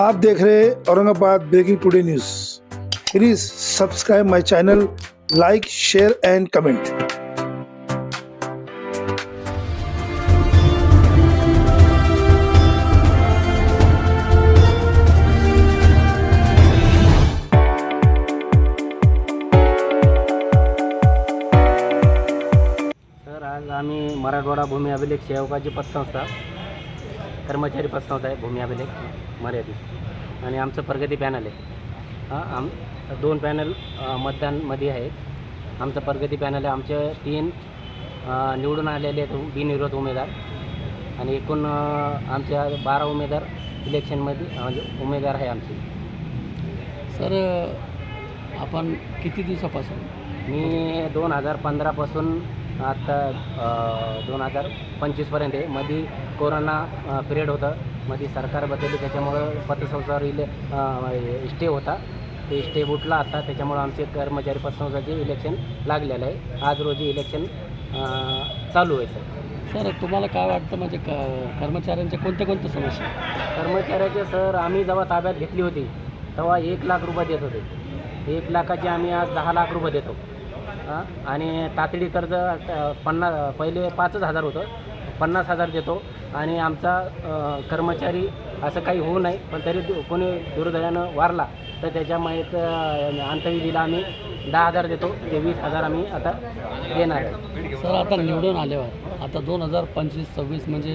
आप देख रहे हैं Aurangabad breaking today news please subscribe my channel like share and comment आम्ही मराठवाडा भूमी अभिलेख सेवकाची पतसंस्था कर्मचारी पतसंस्था आहे भूमी अभिलेख मर्यादित. आणि आमचं प्रगती पॅनल आहे. हां आम दोन पॅनल मतदानमध्ये आहेत. आमचं प्रगती पॅनल आहे. आमचे तीन निवडून आलेले आहेत बिनविरोध उमेदवार. आणि एकूण आमच्या बारा उमेदवार इलेक्शनमध्ये म्हणजे उमेदवार आहे आमचे. सर आपण किती दिवसापासून? मी दोन हजार पंधरापासून आता दोन हजार पंचवीसपर्यंत आहे. मध्ये कोरोना पिरियड होतं. मध्ये सरकार बदलली. त्याच्यामुळं पतसंस्थावर इले स्टे होता. ते स्टे उठला आता. त्याच्यामुळं आमचे कर्मचारी पतसंस्थाचे इलेक्शन लागलेलं आहे. आज रोजी इलेक्शन चालू आहे सर. सर तुम्हाला काय वाटतं? म्हणजे क कर्मचाऱ्यांच्या कोणत्या कोणत्या समस्या कर्मचाऱ्याचे सर आम्ही जेव्हा ताब्यात घेतली होती तेव्हा एक लाख रुपये देत होते. एक लाखाचे आम्ही आज दहा लाख रुपये देतो. हां? आणि तातडी कर्ज पन्नास पहिले पाचच हजार होतं. पन्नास हजार देतो. आणि आमचा कर्मचारी असं काही होऊ नये पण तरी दु- कोणी दुर्दैवानं वारला तर त्याच्या माहीत अंतविधीला आम्ही दहा हजार देतो. ते वीस हजार आम्ही आता देणार सर आता निवडून आल्यावर आता दोन हजार पंचवीस सव्वीस म्हणजे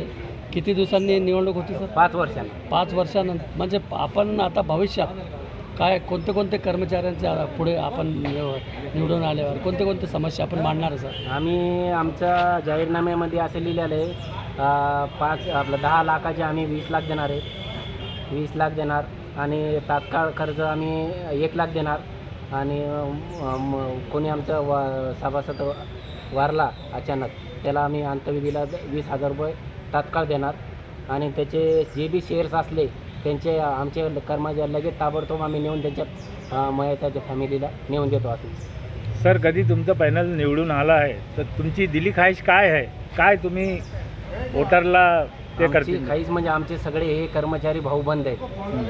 किती दिवसांनी निवडणूक होती सर? पाच वर्षांना. पाच वर्षानंतर. म्हणजे आपण आता भविष्यात काय कोणते कोणते कर्मचाऱ्यांच्या पुढे आपण निवडून आल्यावर कोणते कोणते समस्या आपण मांडणार सर? आम्ही आमच्या जाहीरनाम्यामध्ये असं लिहिलेलं आहे पाच आपलं दहा लाखाचे आम्ही वीस लाख देणार आहे. वीस लाख देणार आणि तात्काळ कर्ज आम्ही एक लाख देणार. आणि कोणी आमचा वा सभासद वारला अचानक त्याला आम्ही अंतविधीला वीस हजार रुपये तात्काळ देणार. आणि त्याचे जे बी शेअर्स असले त्यांचे आमचे कर्मचारी लगेच ताबडतोब आम्ही नेऊन त्यांच्या मयताच्या फॅमिलीला नेऊन देतो असं. सर कधी तुमचं पॅनल निवडून आलं आहे तर तुमची दिली खाईश काय आहे? काय तुम्ही वोटरला ते आमची करतील? काहीच म्हणजे आमचे सगळे हे कर्मचारी भाऊबंद आहेत.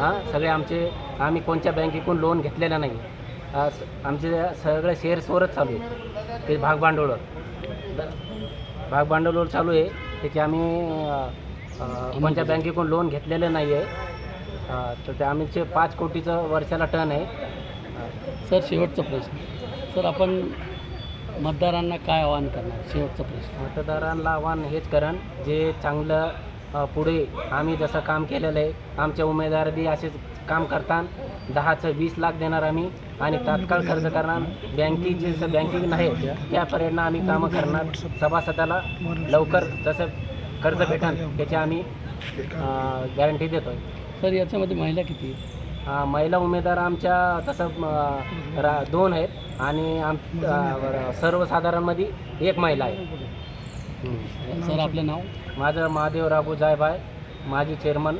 हां सगळे आमचे आम्ही कोणत्या बँकेकडून लोन घेतलेलं नाही. आ, स- आमचे सगळे शेअर्सवरच चालू आहे ते भाग भांडवलवर द- भाग भांडवलवर चालू आहे. त्याचे आम्ही अ, अ, कोणत्या बँकेकडून लोन घेतलेलं नाही आहे तर ते आमचे पाच कोटीचं वर्षाला टन आहे. सर शेवटचा प्रश्न. सर आपण मतदारांना काय आवाहन करणार? शेवटचा प्रश्न. मतदारांना आव्हान हेच करण जे चांगलं अ, पुढे आम्ही जसं काम केलेलं आहे आमच्या उमेदवार बी असेच काम करतात दहाचं वीस लाख देणार आम्ही आणि तात्काळ कर्ज करणार. बँकेची जसं बँकिंग नाही त्यापर्यंत आम्ही कामं करणार. सभासदाला लवकर जसं कर्ज भेटल त्याची आम्ही गॅरंटी देतो आहे सर याच्यामध्ये महिला किती आहेत? अ, महिला उमेदवार आमच्या तसं अ, रा दोन आहेत आणि आम अ, सर्वसाधारणमध्ये एक महिला आहे. हं. सर आपलं नाव? माझं महादेव राघू जायभाय माजी चेअरमन.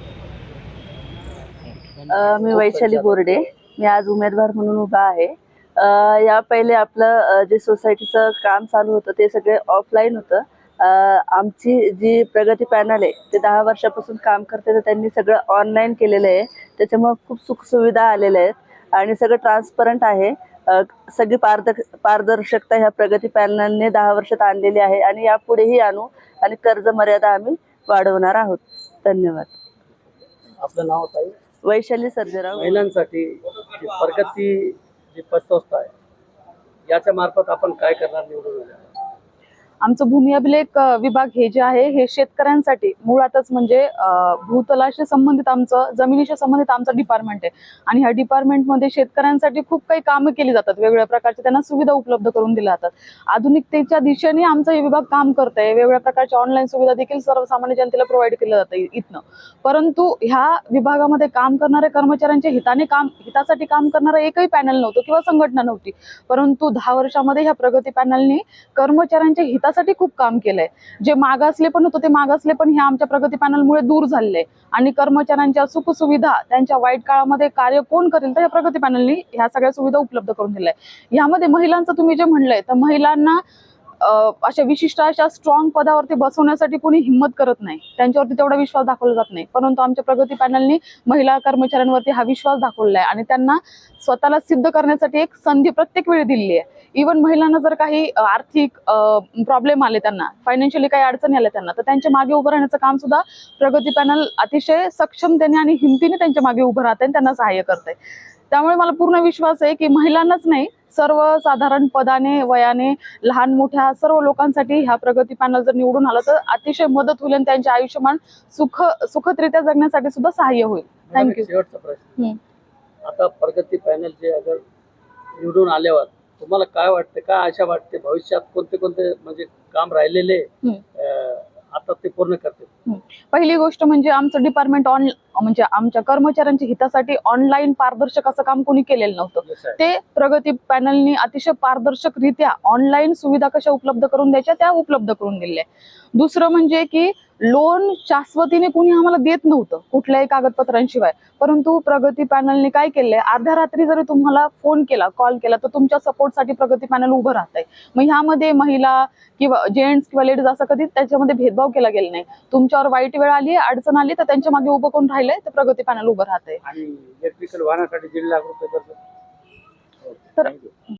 अ, मी वैशाली बोर्डे. मी आज उमेदवार म्हणून उभा आहे. अ, या पहिले आपलं अ, जे सोसायटीचं काम चालू होतं ते सगळे ऑफलाईन होतं. आमची जी प्रगती पॅनल आहे ते दहा वर्षापासून काम करते तर त्यांनी सगळं ऑनलाईन केलेलं आहे. त्याच्यामुळे खूप सुखसुविधा आलेल्या आहेत. आणि सगळं ट्रान्सपरंट आहे. सगळी पारद पारदर्शकता ह्या प्रगती पॅनलने दहा वर्षात आणलेली आहे. आणि यापुढेही आणू आणि कर्ज मर्यादा आम्ही वाढवणार आहोत. धन्यवाद. आपलं नाव ताई? वैशाली सर्जेराव. महिलांसाठी प्रगती जी पतसंस्था आहे याच्या मार्फत आपण काय करणार निवडून? आमचं भूमी अभिलेख विभाग हे जे आहे हे शेतकऱ्यांसाठी मुळातच म्हणजे भूतलाशी संबंधित आमचं जमिनीशी संबंधित आमचं डिपार्टमेंट आहे. आणि ह्या डिपार्टमेंटमध्ये शेतकऱ्यांसाठी खूप काही कामं केली जातात. वेगवेगळ्या प्रकारची त्यांना सुविधा उपलब्ध करून दिल्या जातात. आधुनिकतेच्या दिशेने आमचा हे विभाग काम करत आहे वेगवेगळ्या प्रकारच्या ऑनलाईन सुविधा देखील सर्वसामान्य जनतेला प्रोव्हाइड केल्या जातं इथनं. परंतु ह्या विभागामध्ये काम करणाऱ्या कर्मचाऱ्यांच्या हिताने काम हितासाठी काम करणारं एकही पॅनल नव्हतं किंवा संघटना नव्हती. परंतु दहा वर्षामध्ये ह्या प्रगती पॅनलने कर्मचाऱ्यांच्या स्वतःसाठी खूप काम केलंय. जे मागासले पण होतं ते मागासले पण हे आमच्या प्रगती पॅनलमुळे दूर झालेले आणि कर्मचाऱ्यांच्या सुखसुविधा त्यांच्या वाईट काळामध्ये कार्य कोण करेल तर या प्रगती पॅनलनी ह्या सगळ्या सुविधा उपलब्ध करून दिल्या यामध्ये महिलांचं तुम्ही जे म्हणलंय तर महिलांना अशा विशिष्ट अशा स्ट्रॉंग पदावरती बसवण्यासाठी कोणी हिंमत करत नाही. त्यांच्यावरती तेवढा विश्वास दाखवला जात नाही. परंतु आमच्या प्रगती पॅनलनी महिला कर्मचाऱ्यांवरती हा विश्वास दाखवला आहे आणि त्यांना स्वतःला सिद्ध करण्यासाठी एक संधी प्रत्येक वेळी दिली आहे. इवन महिलांना जर काही आर्थिक प्रॉब्लेम आले त्यांना फायनान्शियली काही अडचणी आल्या त्यांना तर त्यांच्या मागे उभं राहण्याचं काम सुद्धा प्रगती पॅनल अतिशय सक्षमतेने आणि हिमतीने त्यांच्या मागे उभं राहते आणि त्यांना सहाय्य करते त्यामुळे मला पूर्ण विश्वास आहे की महिलांनाच नाही सर्वसाधारण पदाने वयाने लहान मोठ्या सर्व लोकांसाठी ह्या प्रगती पॅनल जर निवडून आलं तर अतिशय मदत होईल आणि त्यांचे आयुष्यमान सुख सुखदरित्या जगण्यासाठी सुद्धा सहाय्य होईल. थँक्यू. आता प्रगती पॅनल जे अगर निवडून आल्यावर तुम्हाला काय वाटतं काय आशा वाटते? भविष्यात कोणते कोणते म्हणजे काम राहिलेले आता ते पूर्ण करते पहिली गोष्ट म्हणजे आमचं डिपार्टमेंट ऑन म्हणजे आमच्या कर्मचाऱ्यांच्या हितासाठी ऑनलाईन पारदर्शक असं काम कोणी केलेलं नव्हतं. ते प्रगती पॅनलनी अतिशय पारदर्शकरित्या ऑनलाईन सुविधा कशा उपलब्ध करून द्यायच्या त्या उपलब्ध करून दिल्या. दुसरं म्हणजे की लोन शाश्वतीने कुणी आम्हाला देत नव्हतं कुठल्याही कागदपत्रांशिवाय. परंतु प्रगती पॅनलने काय केलंय अर्ध्या रात्री जरी तुम्हाला फोन केला कॉल केला तर तुमच्या सपोर्टसाठी प्रगती पॅनल उभं राहत आहे मग ह्यामध्ये महिला किंवा जेंट्स किंवा लेडीज असं कधी त्याच्यामध्ये भेदभाव केला गेला नाही. तुमच्यावर वाईट वेळ आली अडचण आली तर त्यांच्या मागे उभं कोण राहिलंय तर प्रगती पॅनल उभं राहत आहे आणि इलेक्ट्रिकल वाहनासाठी दीड लाख रुपये तर-.